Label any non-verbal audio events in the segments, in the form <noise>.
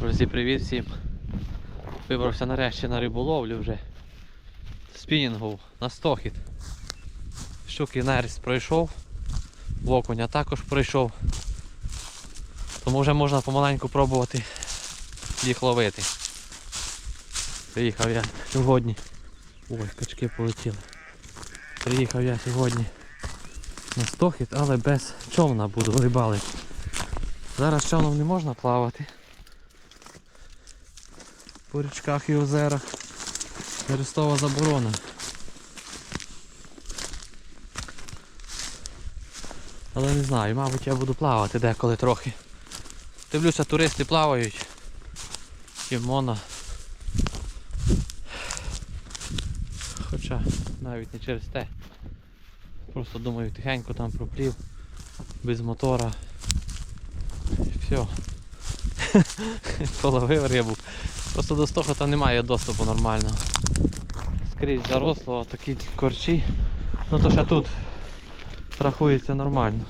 Друзі, привіт всім. Вибрався нарешті на риболовлю вже. Спінінгов на стохід. Щуки нерест пройшов. Окуня також пройшов. Тому вже можна помаленьку пробувати їх ловити. Приїхав я сьогодні. Ой, качки полетіли. Приїхав я сьогодні на стохід, але без човна буду рибалити. Зараз човном не можна плавати по річках і озерах. Хрестова заборона. Але не знаю, мабуть я буду плавати деколи трохи. Дивлюся, туристи плавають. Кімона. Хоча навіть не через те. Просто думаю тихенько там проплів, без мотора. І все. <laughs> Половив рибу. Просто до стохота немає доступу нормального. Скрізь заросло, такі корчі. Ну то ще тут рахується нормально.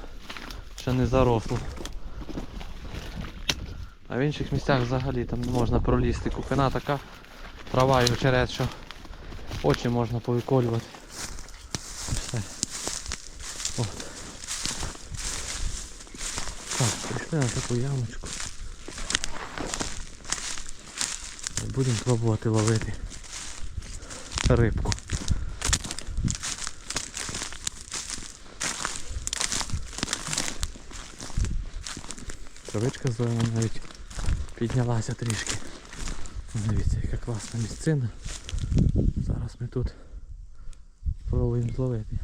Ще не заросло. А в інших місцях взагалі там не можна пролізти. Купина така, трава і очерет, що очі можна повиколювати. Все. От. Так, прийшли на таку ямочку. Будемо пробувати ловити рибку. Травичка зелена навіть піднялася трішки. Дивіться, яка класна місцина. Зараз ми тут пробуємо зловити.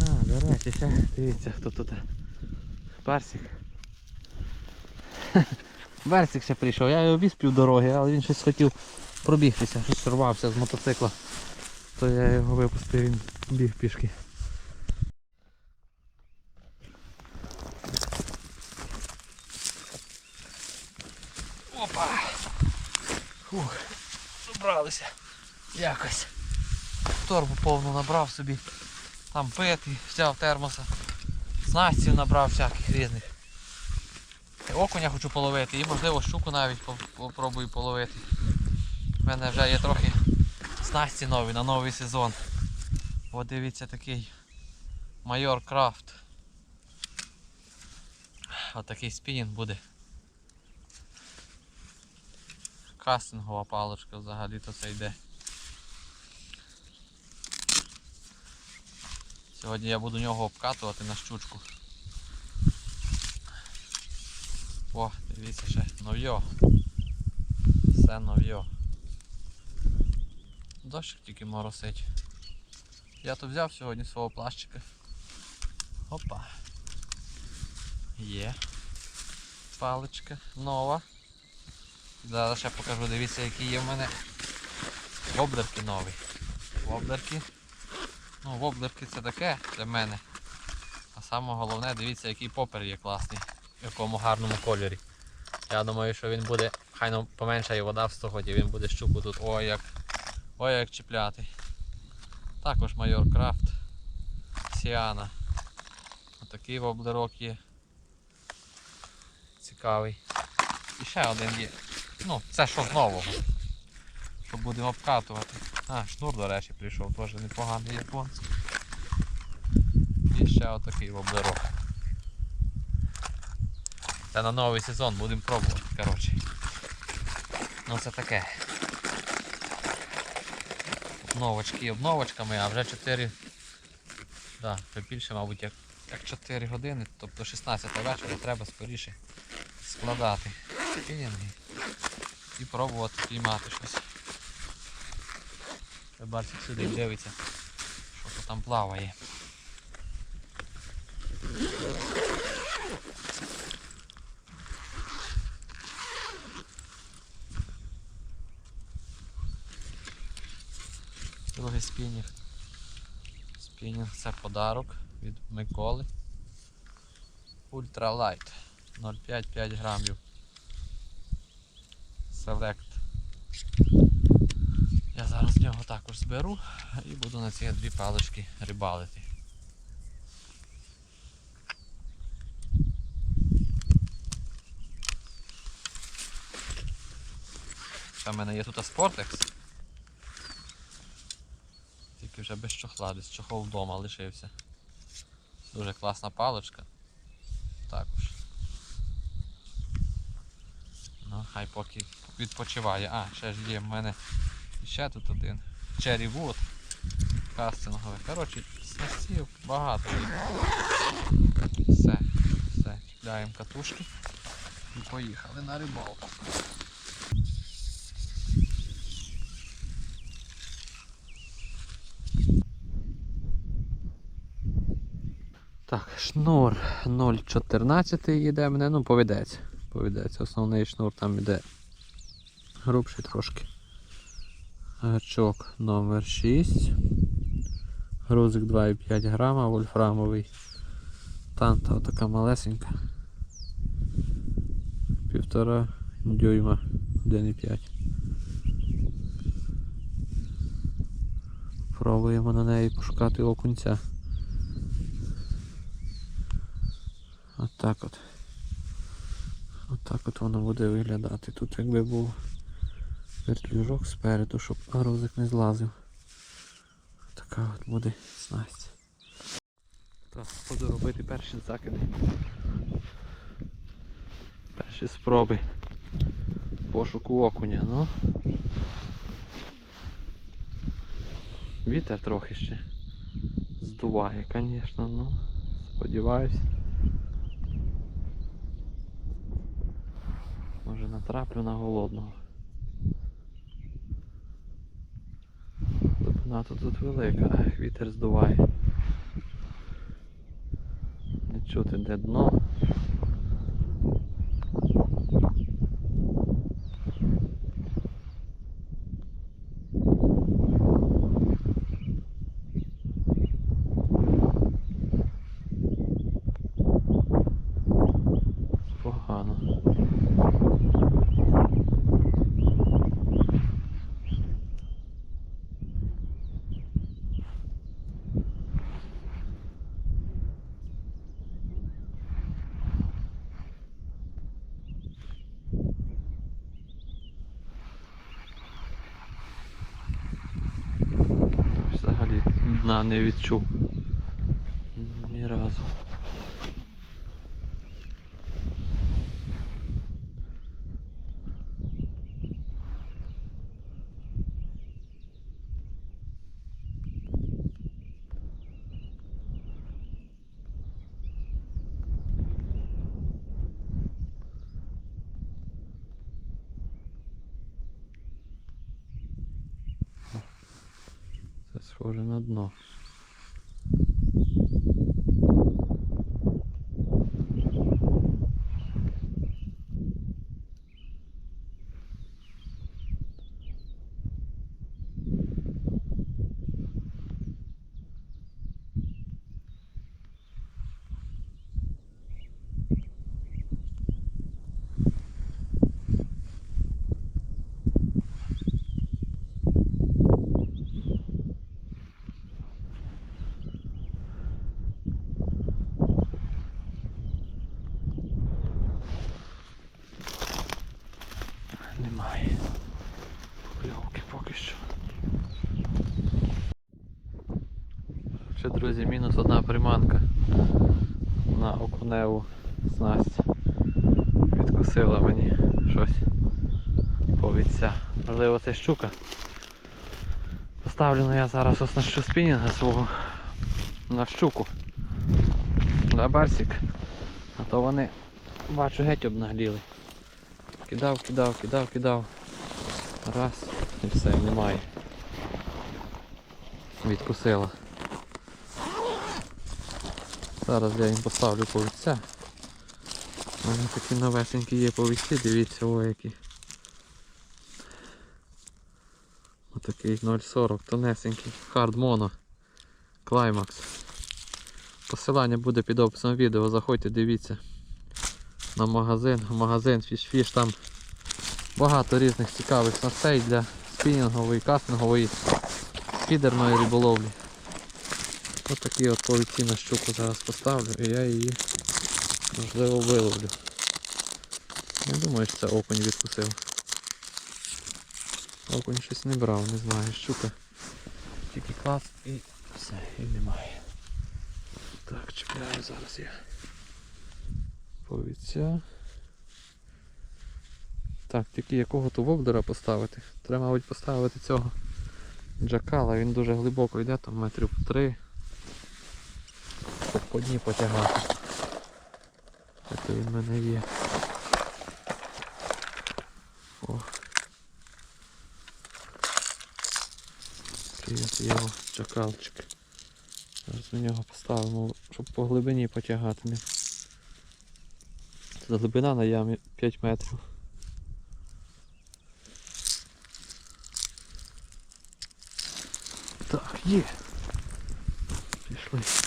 А, до речі, ще дивіться, хто тут. Барсик. Барсик ще прийшов, я його віз пів дороги, але він щось хотів пробігтися, щось рвався з мотоцикла. То я його випустив, він біг пішки. Опа! Фух, добралися. Якось. Торбу повну набрав собі. Там пити, взяв термоса. Снастів набрав всяких різних. Окуня хочу половити і можливо щуку навіть поп- попробую половити. У мене вже є трохи снасті нові на новий сезон. От дивіться такий майор крафт. Ось такий спінінг буде. Кастингова паличка взагалі то це йде. Сьогодні я буду нього обкатувати на щучку. О, дивіться ще, нов'йо. Все нов'йо. Дощик тільки моросить. Я тут взяв сьогодні свого плащика. Опа. Є. Паличка нова. Зараз ще покажу, дивіться, які є в мене воблерки нові. Воблерки. Ну, воблерки це таке для мене. А саме головне, дивіться, який попер є класний якому гарному кольорі. Я думаю, що він буде, хай ну, поменшає вода в стоході, він буде щуку тут ой як ой як чіпляти. Також майор Крафт Сіана. Отакий воблерок є. Цікавий. І ще один є. Ну, це що з нового. Що будемо обкатувати. А, шнур, до речі, прийшов, теж непоганий японський. І ще отакий воблерок. Це на новий сезон будемо пробувати, коротше. Ну це таке. Обновочки обновочками, а вже 4. Да, вже більше, мабуть, як, як 4 години, тобто 16 вечора треба скоріше складати спінінги і пробувати піймати щось. Барсик сюди дивиться, що там плаває. Спінінг. Спінінг це подарок від Миколи. Ультралайт 0,5-5 грамів. Select. Я зараз нього також зберу і буду на ці дві палички рибалити. Ще в мене є тут Спортекс. Тільки вже без чохла, десь чохол вдома лишився. Дуже класна паличка. Також. Ну, хай поки відпочиває. А, ще ж є в мене ще тут один. Cherry Wood. Кастинговий. Коротше, снастів багато. Все, все, чіпляємо катушки і поїхали на рибалку. Так, шнур 0,14 йде мене, ну поведеться. Поведеться. Основний шнур там іде грубший трошки. Гачок номер 6. Грузик 2,5 грама, вольфрамовий. Танта отака малесенька. Півтора дюйма 1,5. Пробуємо на неї пошукати окунця. Отак от. Отак от воно буде виглядати. Тут якби був вертлюжок спереду, щоб грузик не злазив. Така от буде снасть. Так, буду робити перші закиди. Перші спроби пошуку окуня, ну. Вітер трохи ще здуває, звісно, ну. Сподіваюсь. Може натраплю на голодного. Глибина тут, тут велика, вітер здуває. Не чути де дно. Погано. Взагалі дна не відчув. Ні разу. Це схоже на дно. Немає. Покльовки поки що. Ще, друзі, мінус одна приманка на окуневу снасть. Відкусила мені щось повідця. Можливо це щука. Поставлю ну, я зараз оснащу спінінга свого на щуку. На барсик. А то вони бачу геть обнагліли. Кидав, кидав, кидав, кидав. Раз і все, немає. Відкусила. Зараз я їм поставлю повідця. У мене такі новесенькі є повідці, дивіться, о які. Отакий 0,40 тонесенький. Hard Mono. Climax. Посилання буде під описом відео, заходьте, дивіться на магазин. Магазин Fish там багато різних цікавих снастей для спінінгової, кастингової, фідерної риболовлі. Ось такі от повідці на щуку зараз поставлю і я її можливо виловлю. Не думаю, що це окунь відкусив. Окунь щось не брав, не знаю, щука. Тільки клас і все, і немає. Так, чекаю зараз я. Повіця. Так, тільки якого то вовдора поставити. Треба, мабуть, поставити цього джакала, він дуже глибоко йде, там метрів три. Щоб по дні потягати. Це він в мене є. О. От його чакалчик. Зараз ми нього поставимо, щоб по глибині потягати. Це глибина на ямі 5 метрів. Так, є. Пішли.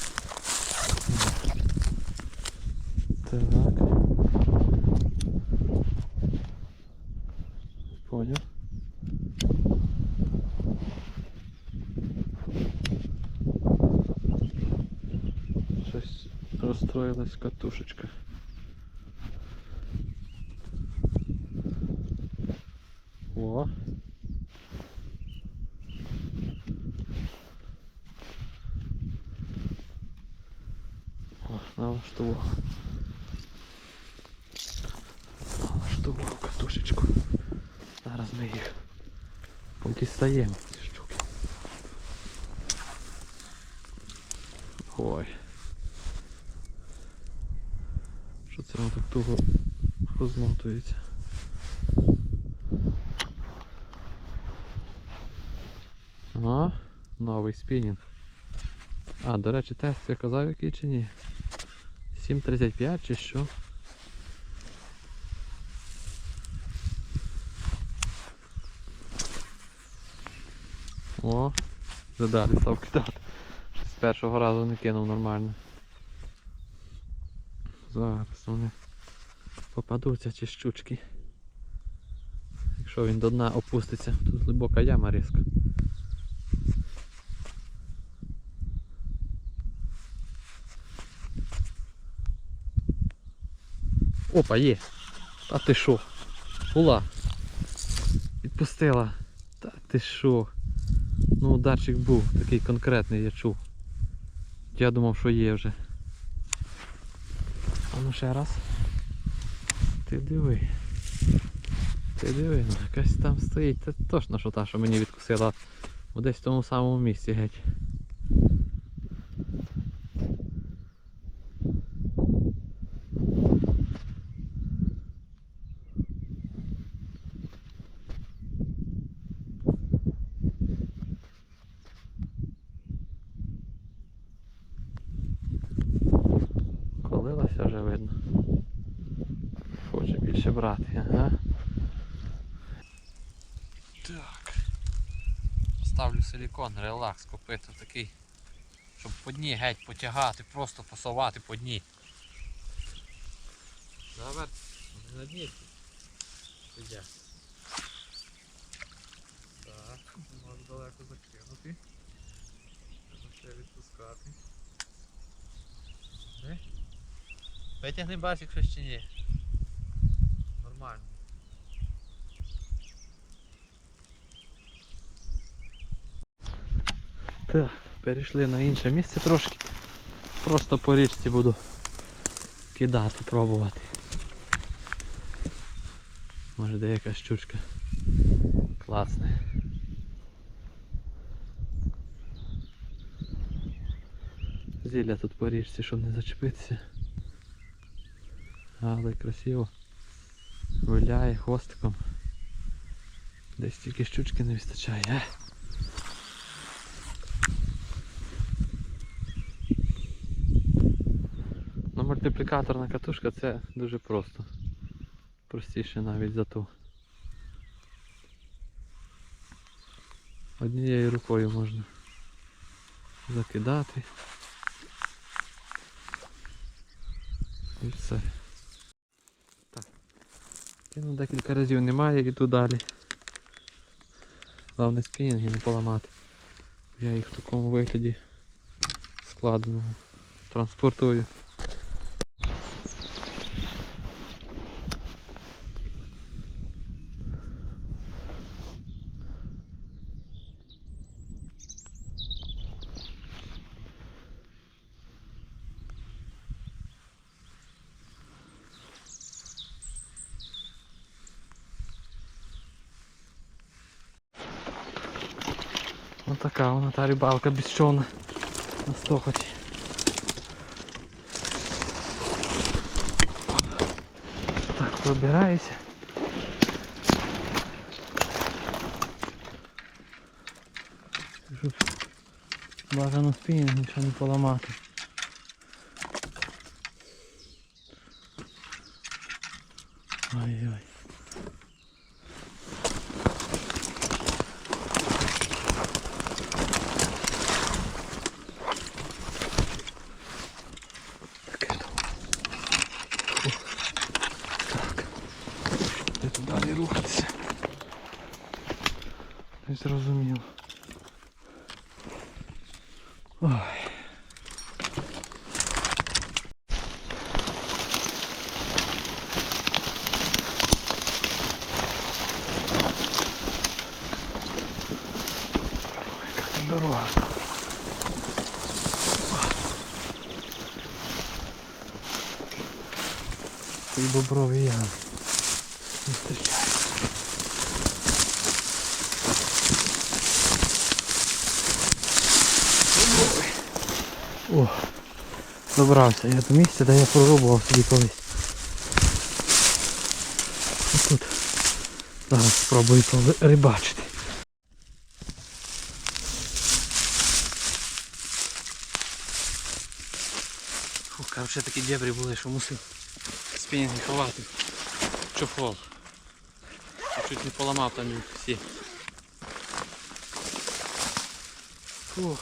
розстроїлась катушечка. О. О, налаштував. Налаштував катушечку. Зараз ми їх подістаємо, Розмотується? Ага, новий спінінг. А, до речі, тест я казав який чи ні? 7.35 чи що? О, вже далі став кидати. З першого разу не кинув нормально. Зараз вони попадуться ці щучки. Якщо він до дна опуститься, тут глибока яма різка. Опа, є. Та ти що? Була. Відпустила. Та ти що? Ну ударчик був, такий конкретний я чув. Я думав, що є вже. А ну ще раз. Ти диви. Ти диви, ну якась там стоїть. Це точно що та, що мені відкусила. Десь в тому самому місці геть. Колилася вже видно. Хоче більше брати, ага. Так. Силікон, релакс купити такий. Щоб по дні геть потягати, просто фасувати по дні. Завер, на дні. Сидя. Так, можу далеко закинути. Треба ще відпускати. Е? Витягни басик щось чи ні? Нормально. Так, перейшли на інше місце трошки. Просто по річці буду кидати, пробувати. Може де якась щучка. Класне. Зілля тут по річці, щоб не зачепитися. Але красиво. Виляє хвостиком. Десь тільки щучки не вистачає. Е? Ну, мультиплікаторна катушка це дуже просто. Простіше навіть за ту. Однією рукою можна закидати. І все. Так. Кинув декілька разів немає, іду далі. Головне спінінги не поламати. Я їх в такому вигляді складеному транспортую. Ось така вона та рибалка безчовна на стохоті. Так, пробираюся. Щоб бажано спінінг нічого не поламати. Не зрозуміло. Ой. Яка там дорога. І боброві ями. Добрався я до місця, де я прорубував собі колись. Ось Тут. Зараз спробую рибачити. Фух, короче, такі дебрі були, що мусив спінінги ховати. Чохол. Чуть не поламав там їх всі. Фух.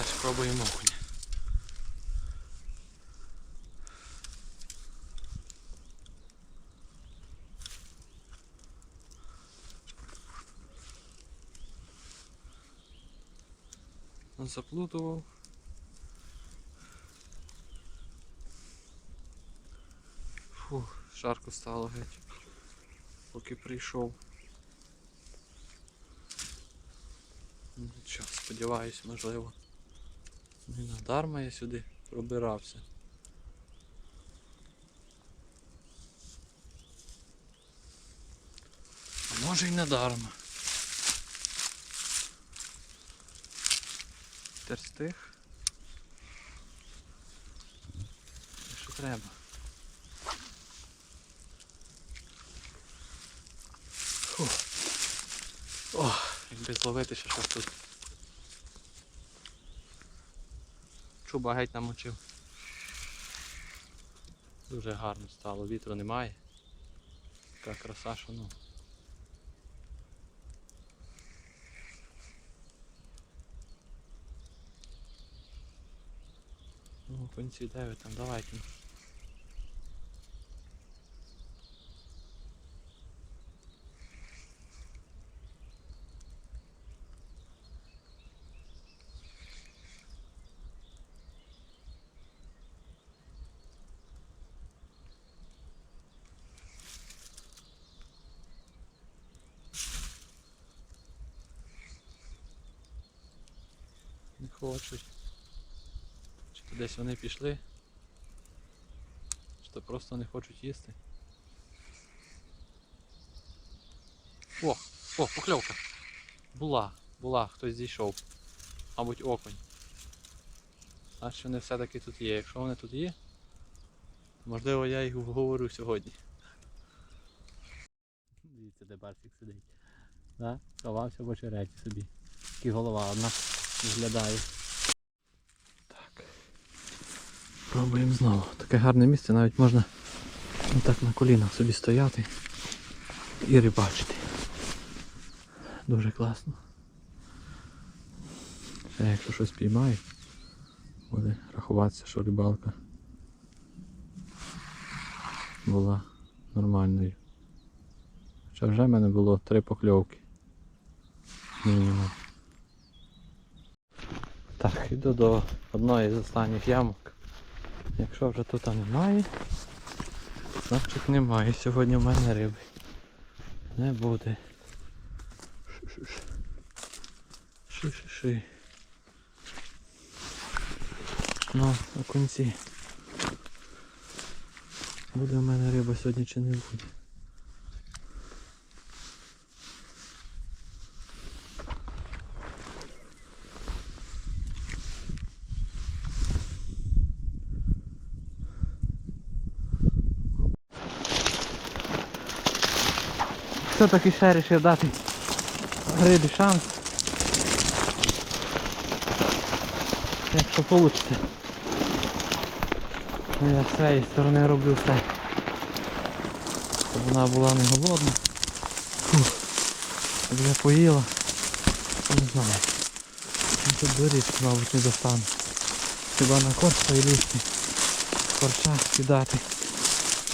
Далі пробуємо окуня. Заплутував. Фух, жарко стало геть. Поки прийшов. Ну, Що, сподіваюся, можливо. Не надарма я сюди пробирався. А може й не дарма. Терстих. Що треба? Фу. О, якби зловити ще щось тут. Чуба геть намочив. Дуже гарно стало, вітру немає. Така краса, що ну. Ну, конці де ви там, давайте. Не хочуть. Чи то десь вони пішли? Чи то просто не хочуть їсти? О, о, покльовка. Була, була, хтось зійшов. Мабуть, окунь. Значить вони все-таки тут є. Якщо вони тут є, можливо я їх вговорю сьогодні. Дивіться, де барсик сидить. Да? Ховався в очереті собі. Тільки голова одна виглядає. Так. Пробуємо знову. Таке гарне місце, навіть можна отак на колінах собі стояти і рибачити. Дуже класно. Ще якщо щось піймаю, буде рахуватися, що рибалка була нормальною. Хоча вже в мене було три покльовки. Мінімум. Так, йду до одної з останніх ямок. Якщо вже тут немає, значить немає. Сьогодні в мене риби. Не буде. Ши-ши-ши. Ну, на окунці. Буде в мене риба сьогодні чи не буде. Все-таки ще вирішив дати рибі шанс. Якщо вийде. Ну, Я з цієї сторони роблю все. Щоб вона була не голодна. Щоб поїла. Не знаю. Тут доріг, мабуть, не достану. Хіба на корча і лізти. Корча кидати.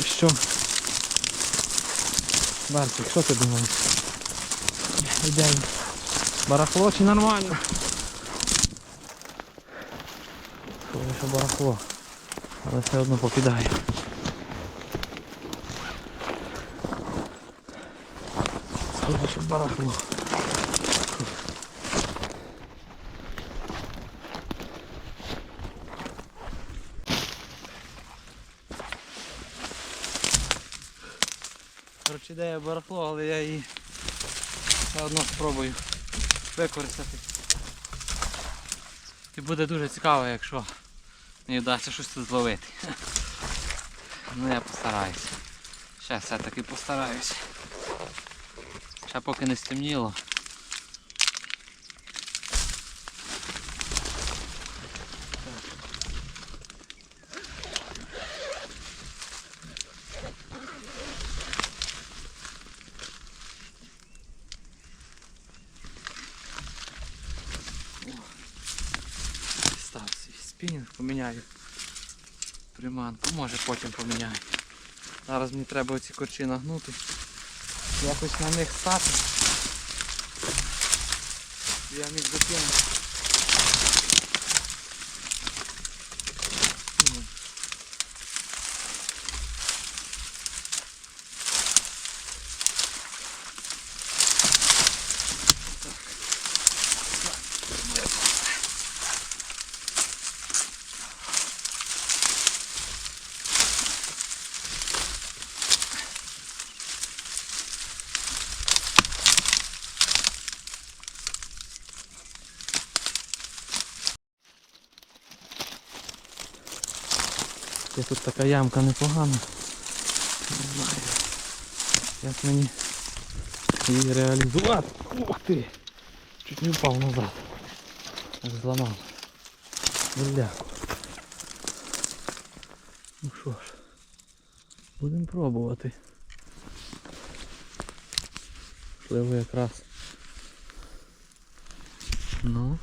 І що? Барсик, що ти думаєш? Ідемо. Барахло чи нормально? Схоже, що барахло. Але все одно покидає. Схоже, що барахло. Коротше, ідея барахло, але я її все одно спробую використати. І буде дуже цікаво, якщо мені вдасться щось тут зловити. <laughs> Ну я постараюся. Ще все-таки постараюся. Ще поки не стемніло. Став свій спінінг, поміняю приманку, може потім поміняю. Зараз мені треба оці корчі нагнути. Якось на них стати. Я міг закинути. Тут така ямка непогана. Не знаю. Як мені її реалізувати. Ух ти! Чуть не впав назад. Аж зламав. Бляку. Ну що ж, будемо пробувати. Можливо якраз. Ну.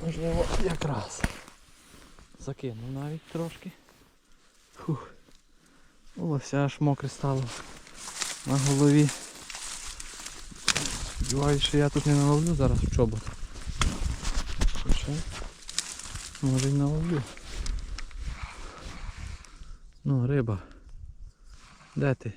Можливо, якраз. Закинув навіть трошки. Фух. Волосся аж мокре стало на голові. Сподіваюсь, що я тут не наловлю зараз в чобот. Хоча може й наловлю. Ну, риба. Де ти?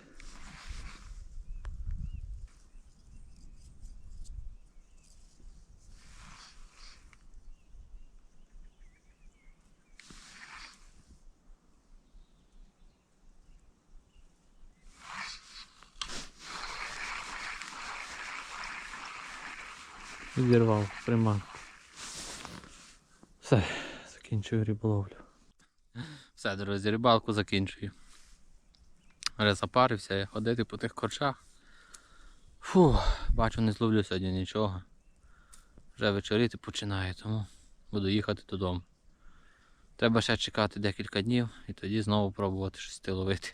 Відірвав приманку. Все, закінчую риболовлю. Все, друзі, рибалку закінчую. Вже запарився я ходити по тих корчах. Фу, бачу, не зловлю сьогодні нічого. Вже вечоріти починає, тому буду їхати додому. Треба ще чекати декілька днів і тоді знову пробувати щось ти ловити.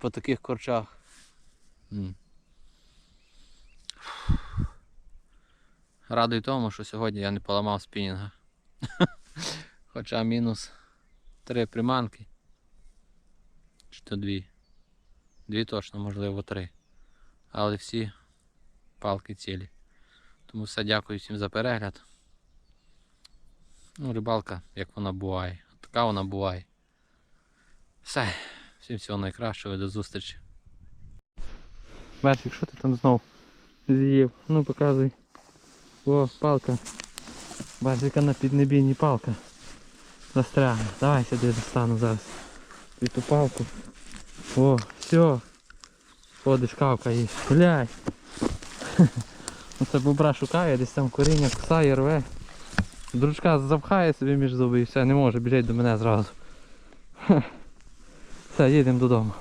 По таких корчах. м, Радий тому, що сьогодні я не поламав спінінга. <laughs> Хоча мінус три приманки. Чи то дві. Дві точно, можливо, три. Але всі палки цілі. Тому все дякую всім за перегляд. Ну, рибалка, як вона буває. Така вона буває. Все. Всім всього найкращого, до зустрічі. Берсик, що ти там знов з'їв? Ну показуй. О, палка. Базика на піднебійні палка. Застрягне. Давай сюди достану зараз. І ту палку. О, все. Ходиш кавка і блядь. Оце <laughs> бобра шукає, десь там коріння кусає, рве. Дружка запхає собі між зуби і все, не може, біжить до мене зразу. <laughs> Все, їдемо додому.